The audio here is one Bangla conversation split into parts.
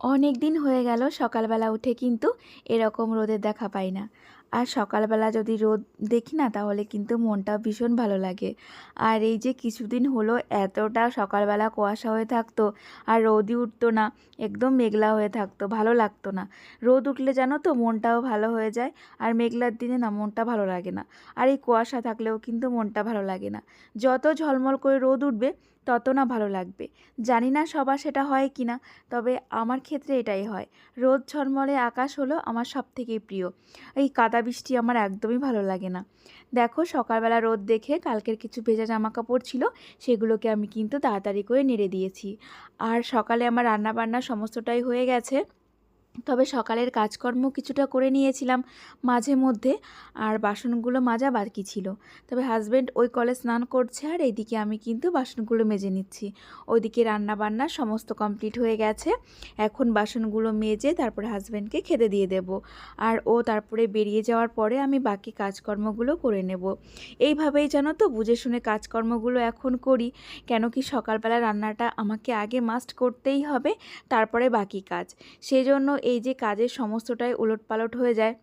অনেক দিন হয়ে গেল সকালবেলা উঠে কিন্তু এরকম রোদের দেখা পাই না। আর সকালবেলা যদি রোদ দেখি না তাহলে কিন্তু মনটা ভীষণ ভালো লাগে। আর এই যে কিছুদিন হলো এতটা সকালবেলা কুয়াশা হয়ে থাকতো আর রোদই উঠতো না, একদম মেঘলা হয়ে থাকতো, ভালো লাগতো না। রোদ উঠলে জানো তো মনটাও ভালো হয়ে যায় আর মেঘলার দিনে না মনটা ভালো লাগে না। আর এই কুয়াশা থাকলেও কিন্তু মনটা ভালো লাগে না। যত ঝলমল করে রোদ উঠবে তত না ভালো লাগবে। জানি না সবার সেটা হয় কি না তবে আমার ক্ষেত্রে এটাই হয়। রোদ ঝলমলে আকাশ হলো আমার সব থেকে প্রিয়। এই কাদা বৃষ্টি আমার একদমই ভালো লাগে না। দেখো, সকালবেলা রোদ দেখে কালকের কিছু ভেজা জামা কাপড় ছিল, সেগুলোকে আমি কিন্তু তাড়াতাড়ি করে নেড়ে দিয়েছি। আর সকালে আমার রান্নাবান্না সমস্তটাই হয়ে গেছে। তবে সকালের কাজকর্ম কিছুটা করে নিয়েছিলাম মাঝে মধ্যে, আর বাসনগুলো মাজা বাকি ছিল। তবে হাজব্যান্ড ওই কলে স্নান করছে আর এইদিকে আমি কিন্তু বাসনগুলো মেজে নিচ্ছি। ওইদিকে রান্না বান্না সমস্ত কমপ্লিট হয়ে গেছে। এখন বাসনগুলো মেজে তারপরে হাজব্যান্ডকে খেতে দিয়ে দেব। আর ও তারপরে বেরিয়ে যাওয়ার পরে আমি বাকি কাজকর্মগুলো করে নেব। এইভাবেই জানো তো বুঝে শুনে কাজকর্মগুলো এখন করি। কেন কি সকালবেলা রান্নাটা আমাকে আগে মাস্ট করতেই হবে, তারপরে বাকি কাজ। সেই জন্য এই যে কাজের সমস্তটাই উলটপালট হয়ে যায়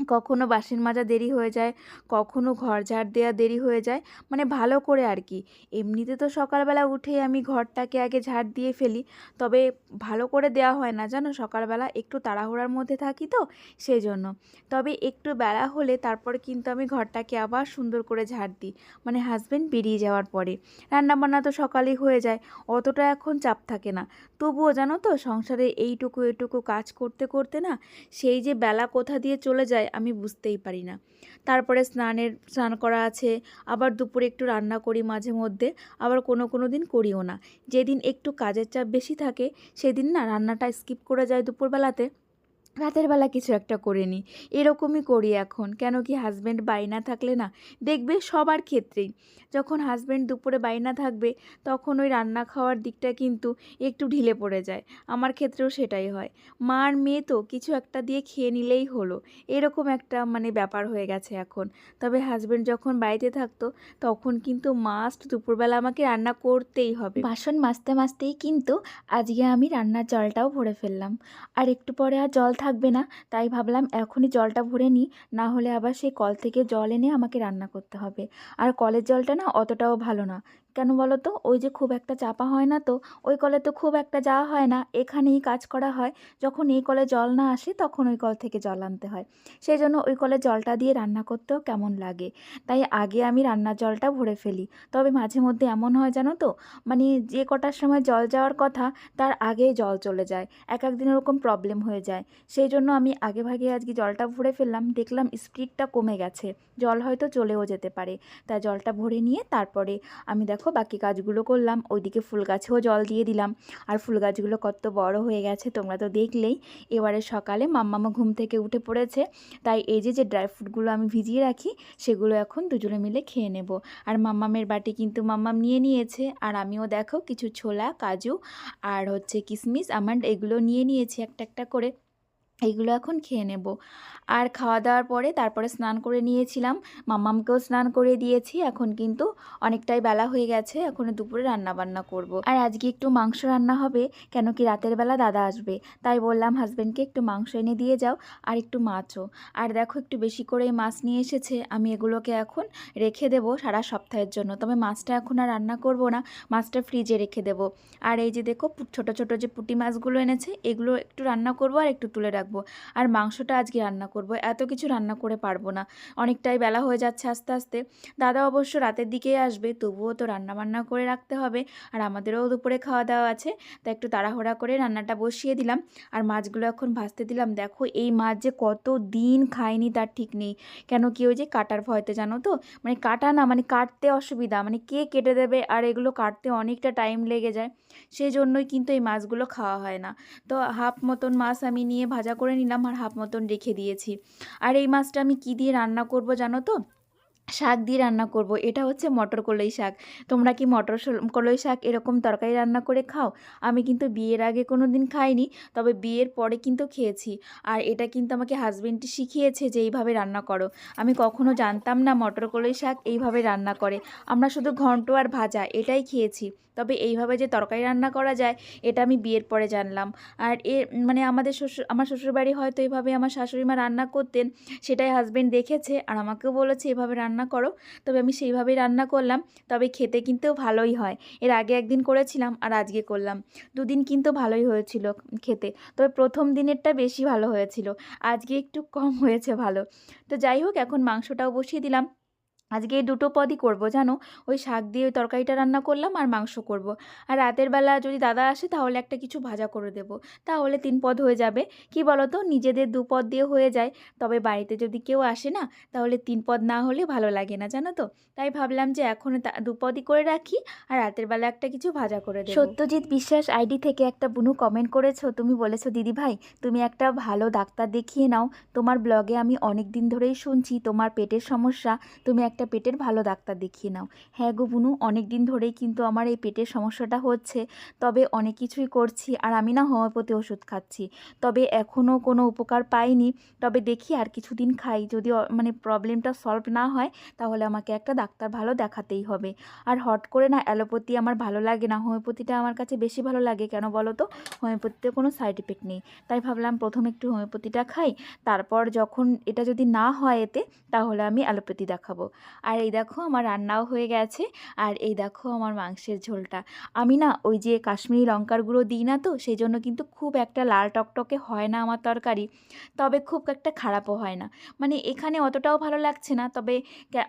কখনো বাসন মাজা দেরি হয়ে যায়, কখনো ঘর ঝাড় দেওয়া দেরি হয়ে যায় মানে ভালো করে আর কি। এমনিতে তো সকালবেলা উঠেই আমি ঘরটাকে আগে ঝাড় দিয়ে ফেলি, তবে ভালো করে দেওয়া হয় না জানো? সকালবেলা একটু তাড়াহুড়ার মধ্যে থাকি তো সেই জন্য তবে একটু বেলা হলে তারপরে কিন্তু আমি ঘরটাকে আবার সুন্দর করে ঝাড় দিই মানে হাজব্যান্ড বেরিয়ে যাওয়ার পরে। রান্নাবান্না তো সকালেই হয়ে যায়, অতটা এখন চাপ থাকে না। তবুও জানো তো, সংসারে এইটুকু এটুকু কাজ করতে করতে না, সেই যে বেলা কোথা দিয়ে চলে যায় আমি বুঝতেই পারি না। তারপরে স্নানের, স্নান করা আছে, আবার দুপুরে একটু রান্না করি মাঝে মধ্যে, আবার কোনো কোনো দিন করিও না। যেদিন একটু কাজের চাপ বেশি থাকে, সেদিন না রান্নাটা স্কিপ করে যায় দুপুরবেলাতে। রাতের বেলা কিছু একটা করে নিই। এরকমই করি এখন। কেন কি হাজব্যান্ড বাইনা থাকলে না, দেখবে সবার ক্ষেত্রেই। যখন হাজব্যান্ড দুপুরে বাইনা থাকবে, তখন ওই রান্না খাওয়ার দিকটা কিন্তু একটু ঢিলে পড়ে যায়। আমার ক্ষেত্রেও সেটাই হয়। মার মেয়ে তো কিছু একটা দিয়ে খেয়ে নিলেই হলো। এরকম একটা মানে ব্যাপার হয়ে গেছে এখন। তবে হাজব্যান্ড যখন বাড়িতে থাকতো, তখন কিন্তু মাস্ট দুপুরবেলা আমাকে রান্না করতেই হবে। বাসন মাজতে মাজতেই কিন্তু আজকে আমি রান্নার জলটাও ভরে ফেললাম। আর একটু পরে আর জল থাকবে না। তাই ভাবলাম এখনই জলটা ভরে নিই, না হলে আবার সেই কল থেকে জল এনে আমাকে রান্না করতে হবে। আর কলের জলটা না অতটাও ভালো না। কেন বলো তো ওই যে খুব একটা চাপা হয় না তো? ওই কলে তো খুব একটা যাওয়া হয় না। এখানেই কাজ করা হয়। যখন এই কলে জল না আসে, তখন ওই কল থেকে জল আনতে হয়। সেই জন্য ওই কলে জলটা দিয়ে রান্না করতেও কেমন লাগে। তাই আগে আমি রান্নার জলটা ভরে ফেলি। তবে মাঝে মধ্যে এমন হয় জানো তো? মানে যে কটার সময় জল যাওয়ার কথা, তার আগেই জল চলে যায়। এক একদিন ওরকম প্রবলেম হয়ে যায়। সেই জন্য আমি আগে ভাগে আজকে জলটা ভরে ফেললাম। দেখলাম স্পিডটা কমে গেছে। জল হয়তো চলেও যেতে পারে। তাই জলটা ভরে নিয়ে তারপরে আমি দেখো বাকি কাজগুলো করলাম, ওইদিকে ফুল গাছেও জল দিয়ে দিলাম। আর ফুল গাছগুলো কত বড় হয়ে গেছে, তোমরা তো দেখলেই। এবারে সকালে মাম্মামা ঘুম থেকে উঠে পড়েছে, তাই এই যে যে ড্রাই ফ্রুটগুলো আমি ভিজিয়ে রাখি, সেগুলো এখন দুজনে মিলে খেয়ে নেব। আর মাম্মামের বাটি কিন্তু মাম্মাম নিয়ে নিয়েছে, আর আমিও দেখো, কিছু ছোলা, কাজু, আর হচ্ছে কিশমিশ আমান্ড, এগুলো নিয়ে নিয়েছি একটা একটা করে। এইগুলো এখন খেয়ে নেব। আর খাওয়া দাওয়ার পরে তারপরে স্নান করে নিয়েছিলাম। মাম্মামকেও স্নান করে দিয়েছি। এখন কিন্তু অনেকটাই বেলা হয়ে গেছে। এখন দুপুরে রান্না বান্না করব। আর আজকে একটু মাংস রান্না হবে, কেন কি রাতের বেলা দাদা আসবে। তাই বললাম হাজব্যান্ডকে একটু মাংস এনে দিয়ে যাও আর একটু মাছও। আর দেখো একটু বেশি করে মাছ নিয়ে এসেছে। আমি এগুলোকে এখন রেখে দেবো সারা সপ্তাহের জন্য। তবে মাছটা এখন আর রান্না করব না। মাছটা ফ্রিজে রেখে দেবো। আর এই যে দেখো ছোট ছোট যে পুঁটি মাছগুলো এনেছে, এগুলো একটু রান্না করব আর একটু তুলে রাখব। আর মাংসটা আজকে রান্না করব। এত কিছু রান্না করে পারব না। অনেকটাই বেলা হয়ে যাচ্ছে আস্তে আস্তে। দাদা অবশ্য রাতের দিকেই আসবে, তবুও তো রান্না বান্না করে রাখতে হবে। আর আমাদেরও দুপুরে খাওয়া দাওয়া আছে। তা একটু তাড়াহুড়া করে রান্নাটা বসিয়ে দিলাম। আর মাছগুলো এখন ভাজতে দিলাম। দেখো এই মাছ যে কত দিন খায়নি তার ঠিক নেই। কেন কি ওই যে কাটার ভয়তে জানো তো? মানে কাটা না মানে কাটতে অসুবিধা। মানে কে কেটে দেবে? আর এগুলো কাটতে অনেকটা টাইম লেগে যায়। সেই জন্যই কিন্তু এই মাছগুলো খাওয়া হয় না। তো হাফ মতন মাছ আমি নিয়ে ভাজা করে নিলাম আর হাফ মতন রেখে দিয়েছি। আর এই মাছটা আমি কি দিয়ে রান্না করব জানো তো? শাক দিয়ে রান্না করব। এটা হচ্ছে মটর কলই শাক। তোমরা কি মটর কলই শাক এরকম তরকারি রান্না করে খাও? আমি কিন্তু বিয়ের আগে কোনো দিন খাইনি, তবে বিয়ের পরে কিন্তু খেয়েছি। আর এটা কিন্তু আমাকে হাজবেন্ডটি শিখিয়েছে যে এইভাবে রান্না করো। আমি কখনো জানতাম না মটর কলই শাক এইভাবে রান্না করে। আমরা শুধু ঘন্ট আর ভাজা এটাই খেয়েছি। তবে এইভাবে যে তরকারি রান্না করা যায়, এটা আমি বিয়ের পরে জানলাম। আর এ মানে আমাদের শ্বশুর, আমার শ্বশুরবাড়ি হয়তো এইভাবে আমার শাশুড়ি মা রান্না করতেন, সেটাই হাজবেন্ড দেখেছে আর আমাকেও বলেছে এভাবে রান্না করো। তবে আমি সেইভাবেই রান্না করলাম। তবে খেতে কিন্তু ভালোই হয়। এর আগে একদিন করেছিলাম আর আজকে করলাম। দুদিন কিন্তু ভালোই হয়েছিল খেতে। তবে প্রথম দিনেরটা বেশি ভালো হয়েছিল। আজকে একটু কম হয়েছে ভালো। তো যাই হোক, এখন মাংসটাও বসিয়ে দিলাম। আজকে এই দুটো পদই করব, জানো? ওই শাক দিয়ে তরকারিটা রান্না করলাম আর মাংস করব। আর রাতের বেলা যদি দাদা আসে তাহলে একটা কিছু ভাজা করে দেব। তাহলে তিন পদ হয়ে যাবে। কি বলো তো নিজেদের দু পদ দিয়ে হয়ে যায়। তবে বাড়িতে যদি কেউ আসে না, তাহলে তিন পদ না হলে ভালো লাগে না, জানো তো? তাই ভাবলাম যে এখন দু পদই করে রাখি আর রাতের বেলা একটা কিছু ভাজা করে দেব। সত্যজিৎ বিশ্বাস আইডি থেকে একটা বুনু কমেন্ট করেছ। তুমি বলেছ, দিদি ভাই, তুমি একটা ভালো ডাক্তার দেখিয়ে নাও। তোমার ব্লগে আমি অনেক দিন ধরেই শুনছি। তোমার পেটের সমস্যা। তুমি একটা পেটের ভালো ডাক্তার দেখিয়ে নাও। হ্যাঁ গো বুনু অনেক দিন ধরেই কিন্তু আমার এই পেটের সমস্যাটা হচ্ছে। তবে অনেক কিছুই করছি আর আমি না হোমিওপ্যাথি ওষুধ খাচ্ছি। তবে এখনও কোনো উপকার পাইনি। তবে দেখি আর কিছুদিন খাই। যদি মানে প্রবলেমটা সলভ না হয়, তাহলে আমাকে একটা ডাক্তার ভালো দেখাতেই হবে। আর হট করে না অ্যালোপ্যাথি আমার ভালো লাগে না। হোমিওপ্যাথিটা আমার কাছে বেশি ভালো লাগে। কেন বলো তো? হোমিওপ্যাথিতে কোনো সাইড এফেক্ট নেই। তাই ভাবলাম প্রথম একটু হোমিওপ্যাথিটা খাই। তারপর যখন এটা যদি না হয় এতে, তাহলে আমি অ্যালোপ্যাথি দেখাবো। আর এই দেখো আমার রান্নাও হয়ে গেছে, আর এই দেখো আমার মাংসের ঝোলটা। আমি না ওই যে কাশ্মীরি লঙ্কার গুঁড়ো দিই না তো, সেই জন্য কিন্তু খুব একটা লাল টকটকে হয় না আমার তরকারি, তবে খুব একটা খারাপও হয় না। মানে এখানে অতটাও ভালো লাগছে না, তবে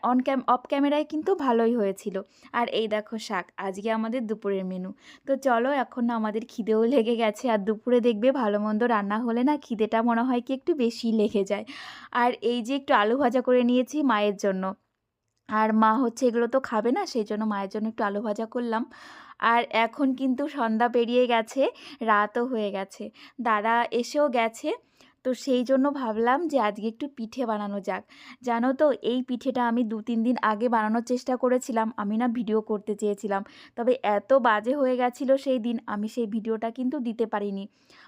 অন ক্যাম অফ ক্যামেরায় কিন্তু ভালোই হয়েছিল। আর এই দেখো শাক, আজকে আমাদের দুপুরের মেনু তো চলো এখন না আমাদের খিদেও লেগে গেছে, আর দুপুরে দেখবে ভালো মন্দ রান্না হলে না খিদেটা মনে হয় কি একটু বেশি লেগে যায়। আর এই যে একটু আলু ভাজা করে নিয়েছি মায়ের জন্য। আর মা হচ্ছে এগুলো তো খাবে না, সেই জন্য মায়ের জন্য একটু আলু ভাজা করলাম। আর এখন কিন্তু সন্ধ্যা পেরিয়ে গেছে, রাতও হয়ে গেছে। দাদা এসেও গেছে, তো সেই জন্য ভাবলাম যে আজকে একটু পিঠে বানানো যাক। জানো তো, এই পিঠেটা আমি দু তিন দিন আগে বানানোর চেষ্টা করেছিলাম, আমি না ভিডিও করতে চেয়েছিলাম। তবে এত বাজে হয়ে গেছিল সেই দিন, আমি সেই ভিডিওটা কিন্তু দিতে পারিনি।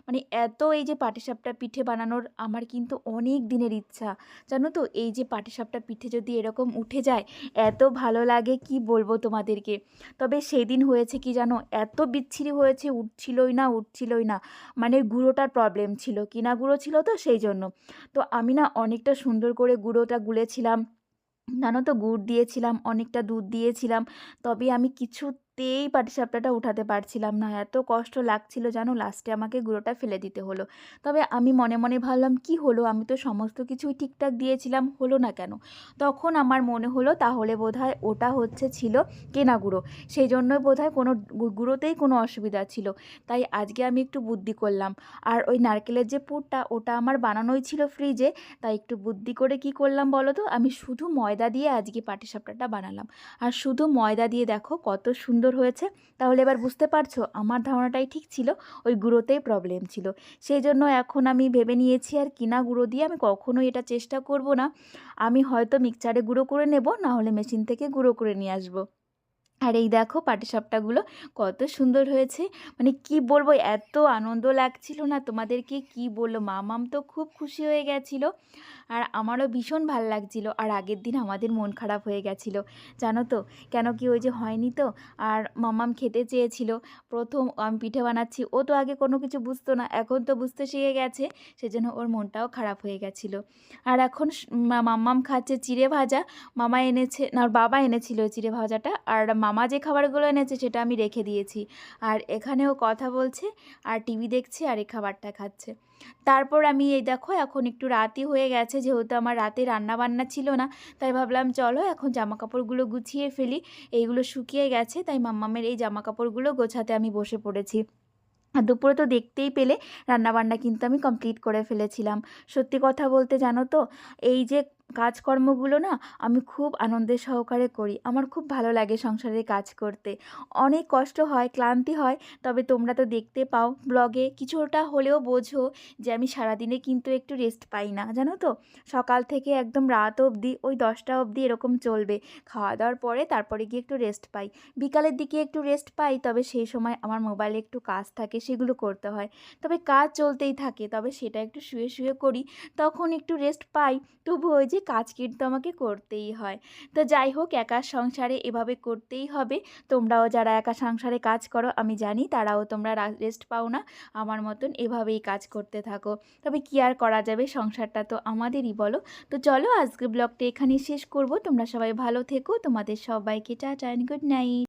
মানে এত এই যে পাটিসাপটা পিঠে বানানোর আমার কিন্তু অনেক দিনের ইচ্ছা। জানো তো? এই যে পাটিসাপটা পিঠে যদি এরকম উঠে যায়, এত ভালো লাগে কি বলব তোমাদেরকে? তবে সেদিন হয়েছে কি জানো? এত বিচ্ছিরি হয়েছে, উঠছিলই না উঠছিলই না। মানে গুঁড়োটার প্রবলেম ছিল, কিনা গুঁড়ো ছিল তো সেই জন্য। তো আমি না অনেকটা সুন্দর করে গুঁড়োটা গুলেছিলাম। জানো তো? গুড় দিয়েছিলাম, অনেকটা দুধ দিয়েছিলাম। তবে আমি কিছুতেই পাটিসাপটাটা উঠাতে পারছিলাম না। এত কষ্ট লাগছিল জানো, লাস্টে আমাকে গুঁড়োটা ফেলে দিতে হলো। তবে আমি মনে মনে ভাবলাম, কি হলো? আমি তো সমস্ত কিছুই ঠিকঠাক দিয়েছিলাম, হলো না কেন? তখন আমার মনে হলো, তাহলে বোধহয় ওটা হচ্ছে ছিল কেনা গুঁড়ো। সেই জন্যই বোধহয় কোনো গুঁড়োতেই কোনো অসুবিধা ছিল। তাই আজকে আমি একটু বুদ্ধি করলাম। আর ওই নারকেলের যে পুরটা, ওটা আমার বানানোই ছিল ফ্রিজে। তাই একটু বুদ্ধি করে কি করলাম বলো তো? আমি শুধু ময়দা দিয়ে আজকে পাটিসাপটাটা বানালাম। আর শুধু ময়দা দিয়ে দেখো, কত সুন্দর হয়েছে। তাহলে এবার বুঝতে পারছ, আমার ধারণাটাই ঠিক ছিল, ওই গুঁড়োতেই প্রবলেম ছিল। সেই জন্য এখন আমি ভেবে নিয়েছি আর কিনা গুঁড়ো দিয়ে আমি কখনোই এটা চেষ্টা করব না। আমি হয়তো মিক্সচারে গুঁড়ো করে নেব না হলে মেশিন থেকে গুঁড়ো করে নিয়ে আসব। আর এই দেখো পাটিসাপটাগুলো কত সুন্দর হয়েছে। মানে কি বলব, এত আনন্দ লাগছিল না তোমাদেরকে, কি বলব, মামাম তো খুব খুশি হয়ে গেছিল। আর আমারও ভীষণ ভালো লাগছিল। আর আগের দিন আমাদের মন খারাপ হয়ে গেছিল। জানো তো? কেন কি ওই যে হয়নি তো? আর মামাম খেতে চেয়েছিল। প্রথম আমি পিঠে বানাচ্ছি। ও তো আগে কোনো কিছু বুঝতো না। এখন তো বুঝতে শিখে গেছে। সেজন্য ওর মনটাও খারাপ হয়ে গেছিল। আর এখন মাম্মাম খাচ্ছে চিড়ে ভাজা। মামা এনেছে, না বাবা এনেছিল চিড়ে ভাজাটা। আর মামা যে খাবারগুলো এনেছে সেটা আমি রেখে দিয়েছি। আর এখানেও কথা বলছে, আর টিভি দেখছে, আর এই খাবারটা খাচ্ছে। তারপর আমি এই দেখো, এখন একটু রাতই হয়ে গেছে, যেহেতু আমার রাতে রান্না বান্না ছিল না, তাই ভাবলাম চলো এখন জামা কাপড়গুলো গুছিয়ে ফেলি। এইগুলো শুকিয়ে গেছে, তাই মাম্মামের এই জামা কাপড়গুলো গোছাতে আমি বসে পড়েছি। আর দুপুরে তো দেখতেই পেলে, রান্নাবান্না কিন্তু আমি কমপ্লিট করে ফেলেছিলাম। সত্যি কথা বলতে জানো তো, এই যে কাজকর্মগুলো না আমি খুব আনন্দের সহকারে করি। আমার খুব ভালো লাগে সংসারের কাজ করতে। অনেক কষ্ট হয়, ক্লান্তি হয়, তবে তোমরা তো দেখতে পাও ব্লগে কিছুটা হলেও বোঝো যে আমি সারাদিনে কিন্তু একটু রেস্ট পাই না। জানো তো? সকাল থেকে একদম রাত অবধি, ওই দশটা অবধি এরকম চলবে। খাওয়া দাওয়ার পরে তারপরে গিয়ে একটু রেস্ট পাই। বিকালের দিকে একটু রেস্ট পাই, তবে সেই সময় আমার মোবাইলে একটু কাজ থাকে, সেগুলো করতে হয়। তবে কাজ চলতেই থাকে, তবে সেটা একটু শুয়ে শুয়ে করি, তখন একটু রেস্ট পাই। তবু ওই যে কাজ কিন্তু আমাকে করতেই হয়। তো যাই হোক, একা সংসারে এভাবে করতেই হবে। তোমরাও যারা একা সংসারে কাজ করো, আমি জানি তারাও তোমরা রেস্ট পাও না। আমার মতন এভাবেই কাজ করতে থাকো। তবে কি আর করা যাবে? সংসারটা তো আমাদেরই বলো। তো চলো আজকে ব্লগটা এখানেই শেষ করব। তোমরা সবাই ভালো থেকো। তোমাদের সবাইকে টাটা অ্যান্ড গুড নাইট